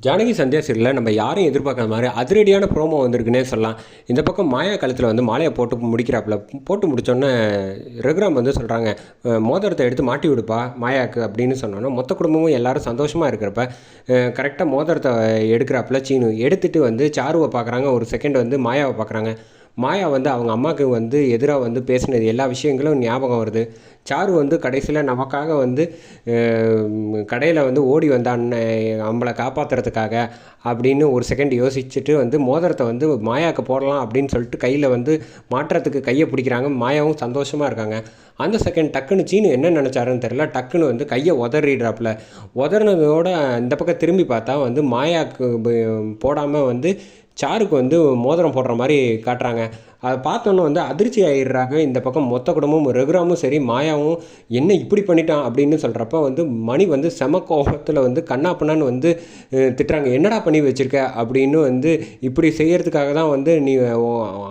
ஜானகி சந்தியா சீரியலில் நம்ம யாரையும் எதிர்பார்க்காத மாதிரி அதிரடியான ப்ரோமோ வந்திருக்குன்னே சொல்லலாம். இந்த பக்கம் மாயா கழுத்தில் வந்து மாலையை போட்டு முடிக்கிறாப்புல. போட்டு முடித்தோன்னே ரகுராம் வந்து சொல்கிறாங்க மோதிரத்தை எடுத்து மாட்டி விடுப்பா மாயாவுக்கு அப்படின்னு சொன்னோன்னா மொத்த குடும்பமும் எல்லாரும் சந்தோஷமாக இருக்கிறப்ப கரெக்டாக மோதிரத்தை எடுக்கிறாப்புல சீனு எடுத்துகிட்டு வந்து சாருவை பார்க்குறாங்க ஒரு செகண்ட் வந்து மாயாவை பார்க்குறாங்க மாயா வந்து அவங்க அம்மாவுக்கு வந்து எதிராக வந்து பேசினது எல்லா விஷயங்களும் ஞாபகம் வருது. சாரு வந்து கடைசியில் நமக்காக வந்து கடையில் வந்து ஓடி வந்தான் நம்மளை காப்பாற்றுறதுக்காக அப்படின்னு ஒரு செகண்ட் யோசிச்சுட்டு வந்து மோதிரத்தை வந்து மாயாவுக்கு போடலாம் அப்படின்னு சொல்லிட்டு கையில் வந்து மாற்றத்துக்கு கையை பிடிக்கிறாங்க. மாயாவும் சந்தோஷமாக இருக்காங்க. அந்த செகண்ட் டக்குன்னு சீனு என்ன நினச்சாருன்னு தெரில டக்குன்னு வந்து கையை உதறிடுறாப்புல. உதறினதோட இந்த பக்கம் திரும்பி பார்த்தா வந்து மாயாவுக்கு போடாமல் வந்து சாருக்கு வந்து மோதிரம் போடுற மாதிரி காட்டுறாங்க. அதை பார்த்தோன்னே வந்து அதிர்ச்சி ஆகிடுறாங்க இந்த பக்கம் மொத்த குடும்பமும் ரகுராமும் சரி மாயாவும் என்ன இப்படி பண்ணிட்டான் அப்படின்னு சொல்கிறப்ப வந்து மணி வந்து செம கோபத்தில் வந்து கண்ணாப்பண்ணான்னு வந்து திட்டுறாங்க. என்னடா பண்ணி வச்சுருக்க? அப்படின்னு வந்து இப்படி செய்கிறதுக்காக தான் வந்து நீ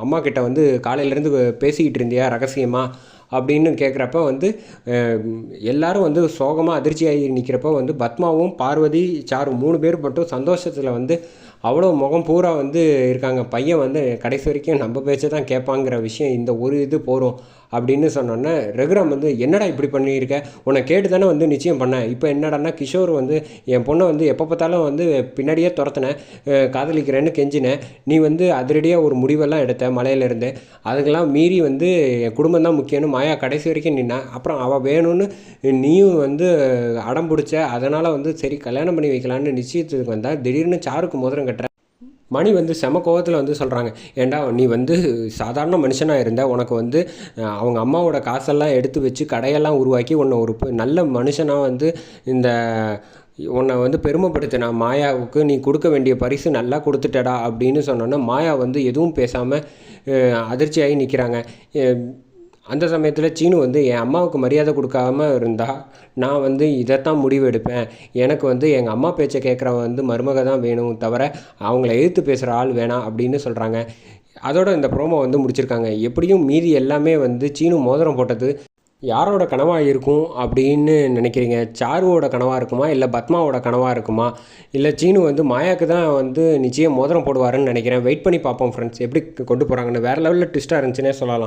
அம்மா கிட்ட வந்து காலையிலேருந்து பேசிக்கிட்டு இருந்தியா ரகசியமாக அப்படின்னு கேட்குறப்ப வந்து எல்லாரும் வந்து சோகமாக அதிர்ச்சியாகி நிற்கிறப்ப வந்து பத்மாவும் பார்வதி சாரு மூணு பேர் மட்டும் சந்தோஷத்தில் வந்து அவ்வளோ முகம் பூரா வந்து இருக்காங்க. பையன் வந்து கடைசி வரைக்கும் நம்ம பேச்சை தான் கேட்பாங்கிற விஷயம் இந்த ஒரு இது போகிறோம் அப்படின்னு சொன்னோன்னே ரகுராம் வந்து என்னடா இப்படி பண்ணியிருக்க? உன்னை கேட்டு தானே வந்து நிச்சயம் பண்ணேன். இப்போ என்னடான்னா கிஷோர் வந்து என் பொண்ணை வந்து எப்போ பார்த்தாலும் வந்து பின்னாடியே துரத்துனேன் காதலிக்கிறேன்னு கெஞ்சினேன் நீ வந்து அதிரடியாக ஒரு முடிவெல்லாம் எடுத்த மலையிலேருந்து அதுக்கெல்லாம் மீறி வந்து என் குடும்பம் தான் முக்கியம்னு மாயா கடைசி வரைக்கும் நின்னா. அப்புறம் அவள் வேணும்னு நீயும் வந்து அடம் பிடிச்ச அதனால் வந்து சரி கல்யாணம் பண்ணி வைக்கலான்னு நிச்சயத்துக்கு வந்தால் திடீர்னு சாருக்கு மோதிரம் கட்டுற மணி வந்து செம கோவத்தில் வந்து சொல்கிறாங்க ஏண்டா நீ வந்து சாதாரண மனுஷனாக இருந்த உனக்கு வந்து அவங்க அம்மாவோட காசெல்லாம் எடுத்து வச்சு கடையெல்லாம் உருவாக்கி உன்னை ஒரு நல்ல மனுஷனாக வந்து இந்த உன்னை வந்து பெருமைப்படுத்தினா மாயாவுக்கு நீ கொடுக்க வேண்டிய பரிசு நல்லா கொடுத்துட்டடா அப்படின்னு சொன்னோன்னே மாயா வந்து எதுவும் பேசாமல் அதிர்ச்சியாகி நிற்கிறாங்க அந்த சமயத்தில் சீனு வந்து என் அம்மாவுக்கு மரியாதை கொடுக்காம இருந்தால் நான் வந்து இதைத்தான் முடிவு எடுப்பேன். எனக்கு வந்து எங்கள் அம்மா பேச்சை கேட்குறவன் வந்து மருமக தான் வேணும் தவிர அவங்கள எதிர்த்து பேசுகிற ஆள் வேணாம் அப்படின்னு சொல்கிறாங்க அதோட இந்த ப்ரோமோ வந்து முடிச்சிருக்காங்க. எப்படியும் மீதி எல்லாமே வந்து சீனு மோதிரம் போட்டது யாரோட கனவாக இருக்கும்? அப்படின்னு நினைக்கிறீங்க. சாருவோட கனவாக இருக்குமா? இல்லை பத்மாவோட கனவாக இருக்குமா? இல்லை சீனு வந்து மாயாவுக்கு தான் வந்து நிச்சயம் மோதிரம் போடுவாருன்னு நினைக்கிறேன். வெயிட் பண்ணி பார்ப்போம் ஃப்ரெண்ட்ஸ் எப்படி கொண்டு போகிறாங்கன்னு வேறு லெவலில் ட்விஸ்ட்டாக இருந்துச்சுன்னே சொல்லலாம்.